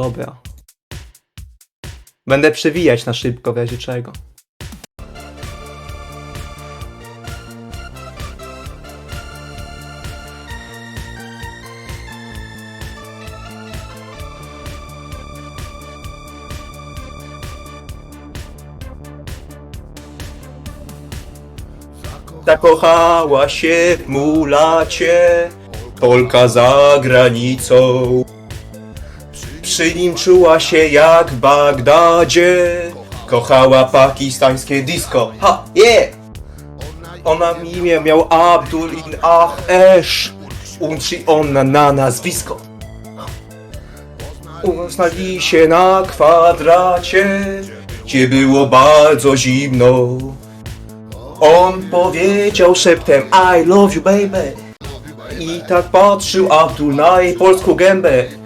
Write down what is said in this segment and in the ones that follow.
Dobra. Będę przewijać na szybko w razie czego. Zakochała się w mulacie, Polka za granicą. Przy nim czuła się jak w Bagdadzie. Kochała pakistańskie disco. Ha, yeah! Ona imię miał Abdul in Ach Esh. Uczy ona na nazwisko. Uznali się na kwadracie, gdzie było bardzo zimno. On powiedział szeptem I love you baby. I tak patrzył Abdul na jej polską gębę.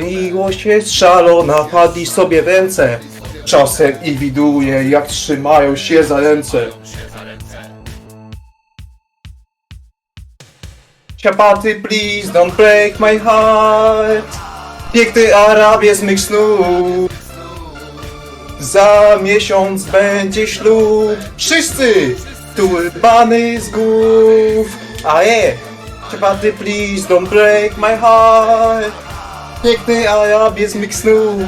Miłość jest szalona, padli sobie w ręce. Czasem i widuje, jak trzymają się za ręce. Ciapaty, please don't break my heart. Piękny Arabie z mych snów. Za miesiąc będzie ślub. Wszyscy! Turbany z głów. A je! Ciapaty, please don't break my heart. Piękny Arabie z mych snów.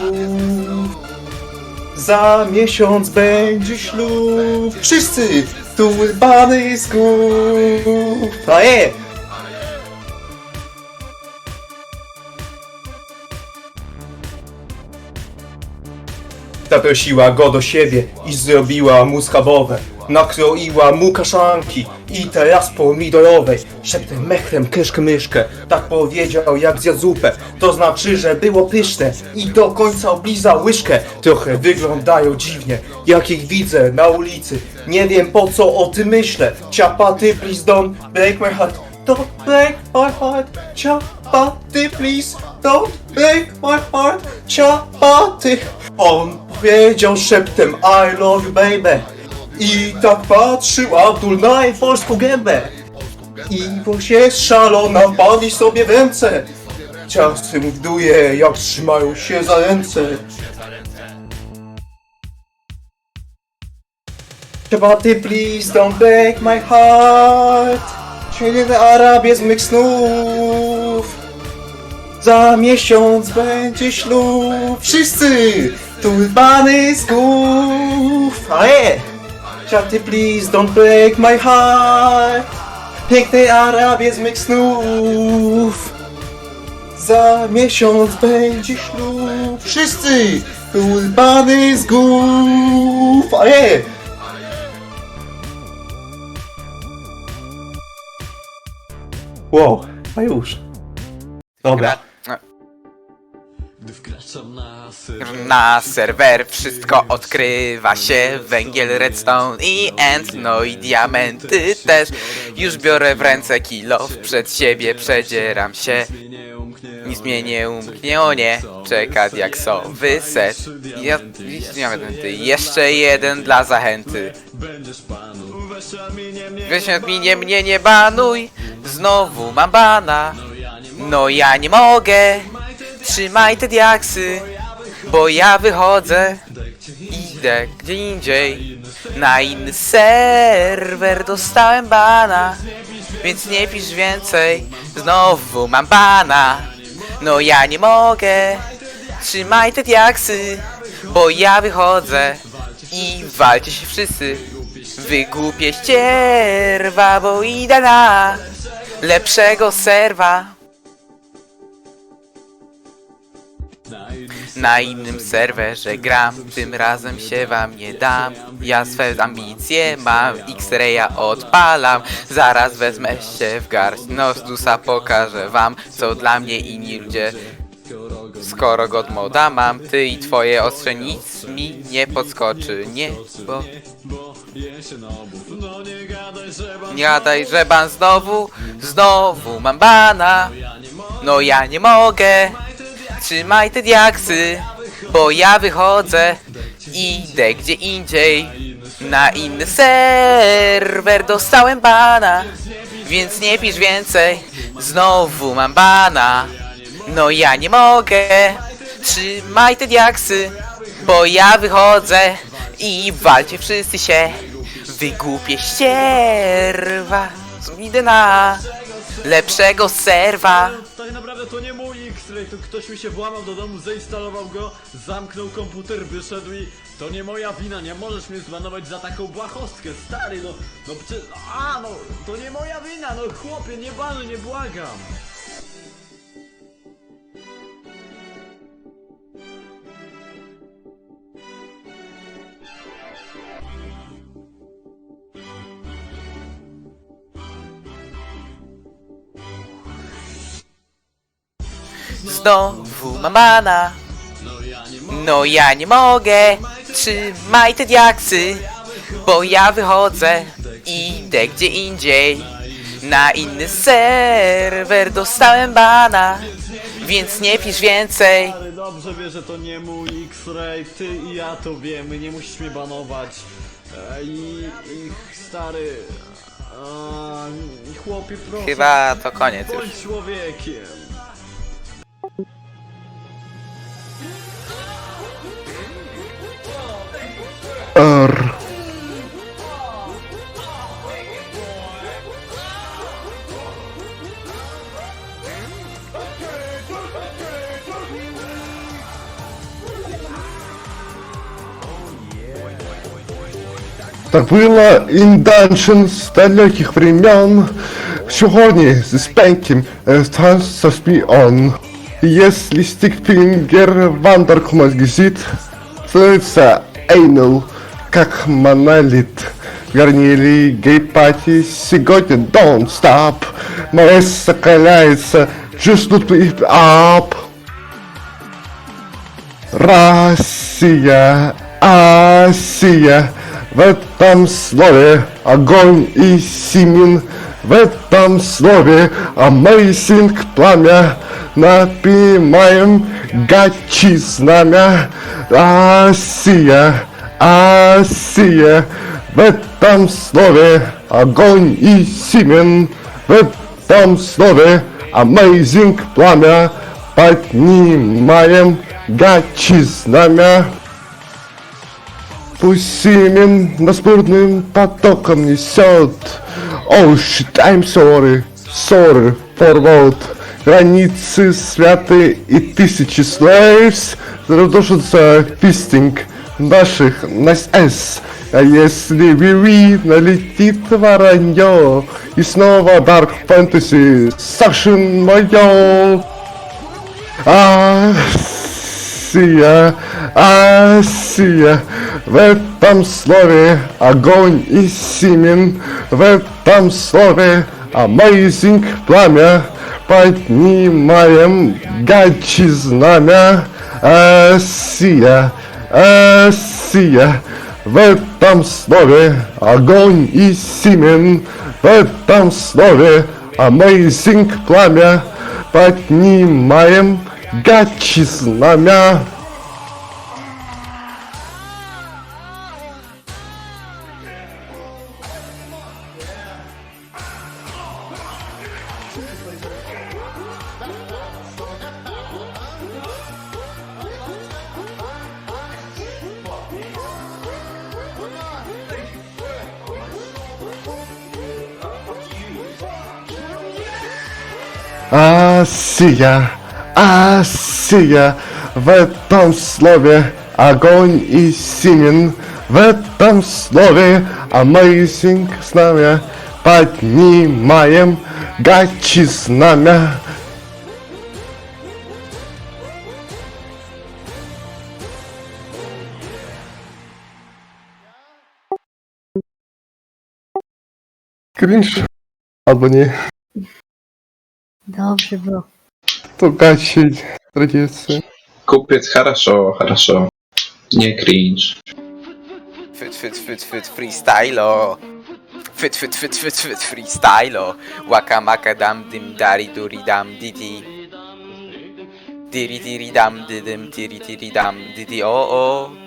Za miesiąc będzie ślub. Wszyscy! Turbany z głów. A je! Zaprosiła go do siebie i zrobiła mu schabowe. Nakroiła mu kaszanki i teraz pomidorowej. Szeptem mechrem kyszkę myszkę. Tak powiedział jak zjadł zupę. To znaczy, że było pyszne. I do końca oblizał łyżkę. Trochę wyglądają dziwnie, jak ich widzę na ulicy. Nie wiem po co o tym myślę. Ciapaty, please don't break my heart. Don't break my heart. Ciapaty, please don't break my heart. Ciapaty. On powiedział szeptem I love you baby. I tak patrzył Abdul na jej polską gębę. I właśnie jest szalona, padli sobie w ręce. Czasem wduje, jak trzymają się za ręce. Ciabaty, please don't break my heart. Święty Arabie z mych snów. Za miesiąc będzie ślub. Wszyscy! Turbany z głów. A Ciaty, please don't break my heart. Pięknej Arabie z mych snów. Za miesiąc będzie ślub. Wszyscy! Turbany z głów. Je! Wow, a już. Dobra. Na serwer wszystko odkrywa się Węgiel, redstone i end No i diamenty też. Już biorę w ręce kilo Przed siebie przedzieram się. Nic mnie nie umknie, o nie. Czeka diaksowy set ja, diamenty. Jeszcze jeden dla zachęty. Wyśmiat minie mnie nie banuj. Znowu mam bana. No ja nie mogę Trzymaj te diaksy Bo ja wychodzę. Idę gdzie indziej. Na inny serwer dostałem bana Więc nie pisz więcej. Znowu mam bana No ja nie mogę. Trzymaj te diaksy Bo ja wychodzę. I walcie się wszyscy. Wy głupie ścierwa Bo idę na Lepszego serwa Na innym serwerze gram, tym razem się wam nie dam. Ja swe ambicje mam, X-Raya odpalam. Zaraz wezmę się w garść Nostusa pokażę wam, co dla mnie inni ludzie Skoro god moda mam, ty i twoje ostrze nic mi nie podskoczy Nie, bo... Nie gadaj, że ban znowu, znowu mam bana. No ja nie mogę Trzymaj te diaksy, bo ja wychodzę Idę gdzie indziej Na inny serwer dostałem bana Więc nie pisz więcej Znowu mam bana No ja nie mogę Trzymaj te diaksy, bo ja wychodzę i walcie wszyscy się. Wygłupie ścierwa, idę na lepszego serwa. To ktoś mi się włamał do domu, zainstalował go, zamknął komputer, wyszedł i to nie moja wina, nie możesz mnie zbanować za taką błahostkę, stary, no, no przecież, a no, to nie moja wina, no chłopie, nie banuj, nie błagam. Znowu mam bana. No ja nie mogę. Trzymaj te diaksy, bo ja wychodzę. Idę gdzie indziej. Na inny serwer dostałem bana. Więc nie pisz więcej. Stary, dobrze wie, że to nie mój X-Ray, ty i ja to wiemy, nie musisz mnie banować. E, I, i stary, a, chłopie, proszę, Chyba to koniec już. bądź człowiekiem. R. Так было in Dungeon с далеких времен. Сьогодні зі спенким станція спіон. Если стикфингер вандеркумас гзит, становится Эйнел, как монолит. Горнили гей-пати сегодня don't stop. Соколяется, just look it up. Россия, Асия, в этом слове огонь и симин, в этом слове amazing пламя, напимаем. Гачи знамя, Россия, Асия, в этом слове огонь и симен, в этом слове amazing пламя, поднимаем. Гачи знамя. Пусть Симен нас бурным потоком несет. Oh shit, I'm sorry, sorry for what. Границы святы и тысячи slaves разрушатся фистинг наших нас S. А если Виви налетит воронье И снова Dark Fantasy Сашин мое Асия, Асия, в этом слове огонь и симен, в этом слове amazing пламя, поднимаем гачи знамя, Асия, Асия, в этом слове огонь и симен, в этом слове amazing пламя, поднимаем Гачи сламя! Россия! А, Асия, в этом слове огонь и симен, в этом слове amazing знамя, поднимаем гачи знамя. Кринж, nie, Dobrze było. to gaci tradycji. Kupiec, хорошо, хорошо. Nie cringe. Fyt, fyt, fyt, fyt, freestylo. Fyt, fyt, fyt, fyt, fyt, freestylo. Waka maka dam dim dari duri dam didi. Diri diri dam didim diri diri dam didi o o.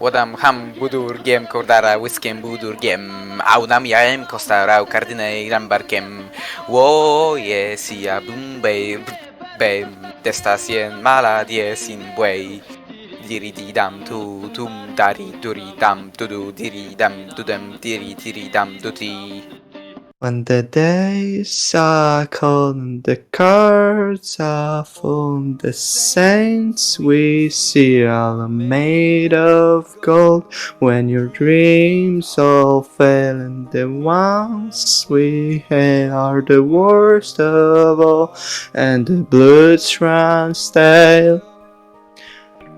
ودم هم بودور گیم کردارا ویسکم بودور گیم او نم یایم کستارا و کردینه رم برکم و یسیا بوم بی بی دستاسین مالا دیسین بوی diri di dam tu tum dari duri dam tu du diri dam tu dam diri diri dam tu ti. When the days are cold and the cards are full, the saints we see are made of gold. When your dreams all fail and the ones we hate are the worst of all, and the bloods run stale.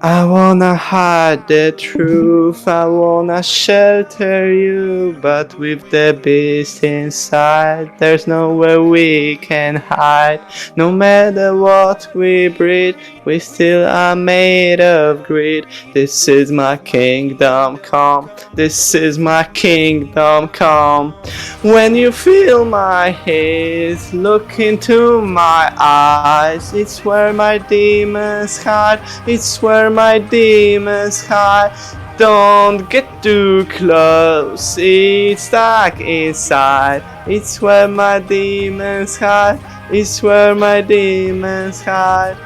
I wanna hide the truth, I wanna shelter you, but with the beast inside, there's nowhere we can hide. No matter what we breed, we still are made of greed. This is my kingdom come, this is my kingdom come. When you feel my haze, look into my eyes, it's where my demons hide, it's where my demons hide. Don't get too close, it's dark inside. It's where my demons hide, it's where my demons hide.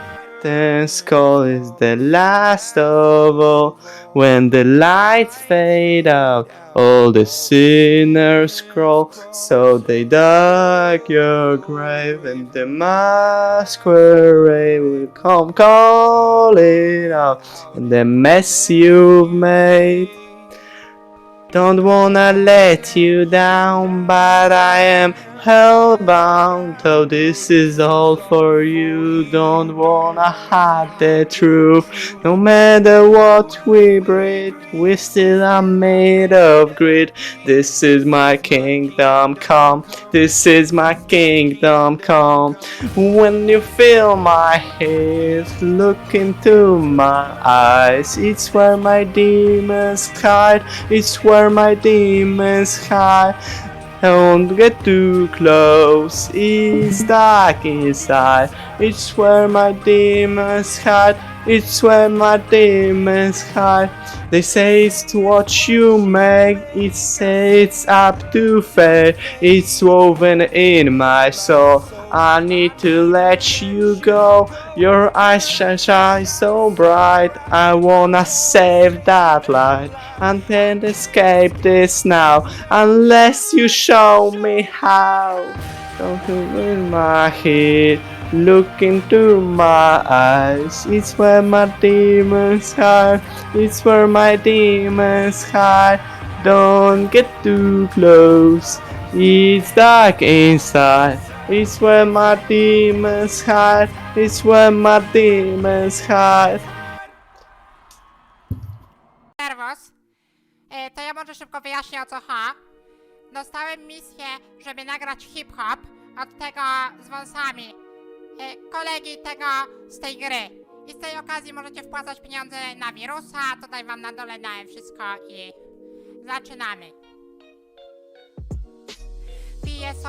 The skull is the last of all. When the lights fade out, all the sinners crawl. So they dug your grave, and the masquerade will come calling out. And the mess you've made. Don't wanna let you down, but I am hellbound. So this is all for you. Don't wanna hide the truth. No matter what we breed, we still are made of grit. This is my kingdom come. This is my kingdom come. When you feel my haze, look into my eyes. It's where my demons hide. It's where my demons hide. Don't get too close, it's dark inside. It's where my demons hide. It's where my demons hide. They say it's what you make. It says it's up to fate. It's woven in my soul. I need to let you go. Your eyes shine, shine so bright. I wanna save that light and then escape this now. Unless you show me how. Don't in my head. Look into my eyes. It's where my demons hide. It's where my demons hide. Don't get too close. It's dark inside. It's where my demons hide. It's where my demons hide. Serwus. E, to ja może szybko wyjaśnię o co ha. Dostałem misję, żeby nagrać hip-hop od tego z wąsami. E, kolegi tego z tej gry. I z tej okazji możecie wpłacać pieniądze na wirusa. Tutaj wam na dole dałem wszystko i zaczynamy.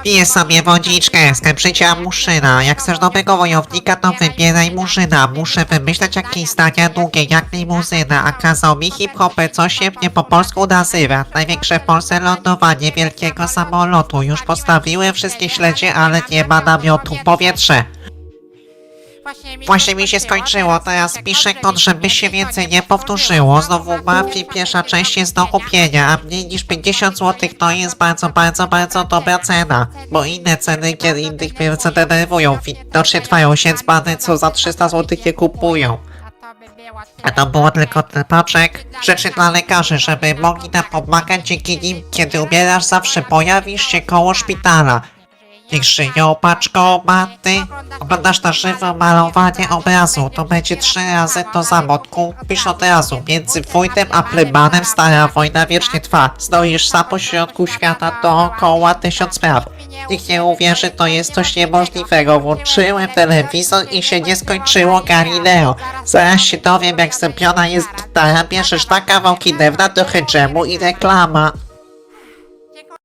Piję sobie, wodziczkę, skończycie muszyna. Jak chcesz dobrego wojownika, to wybieraj murzyna. Muszę wymyślać jakieś zdania długie jak limuzyna, a kazał mi hip-hopy, co się mnie po polsku nazywa. Największe w Polsce lądowanie wielkiego samolotu. Już postawiłem wszystkie śledzie, ale nie ma namiotu. Powietrze. Właśnie mi się skończyło, teraz piszę kod, żeby się więcej nie powtórzyło. Znowu mafii pierwsza część jest do kupienia, a mniej niż 50 zł to jest bardzo, bardzo, bardzo dobra cena. Bo inne ceny gier innych mnie denerwują. Widocznie trwają się dzbany, co za 300 zł je kupują. A to by było tylko typaczek. Rzeczy dla lekarzy, żeby mogli nam pomagać dzięki nim, kiedy umierasz zawsze pojawisz się koło szpitala. Niech żyją paczkomaty. Oglądasz na żywo malowanie obrazu. To będzie trzy razy to samo. Kupisz od razu. Między wójtem a plebanem stara wojna wiecznie trwa. Stoisz sam pośrodku świata dookoła tysiąc spraw. Nikt nie uwierzy, to jest coś niemożliwego. Włączyłem telewizor i się nie skończyło Galileo. Zaraz się dowiem, jak zrobiona jest gitara. Bierzesz na kawałki drewna, trochę dżemu i reklama.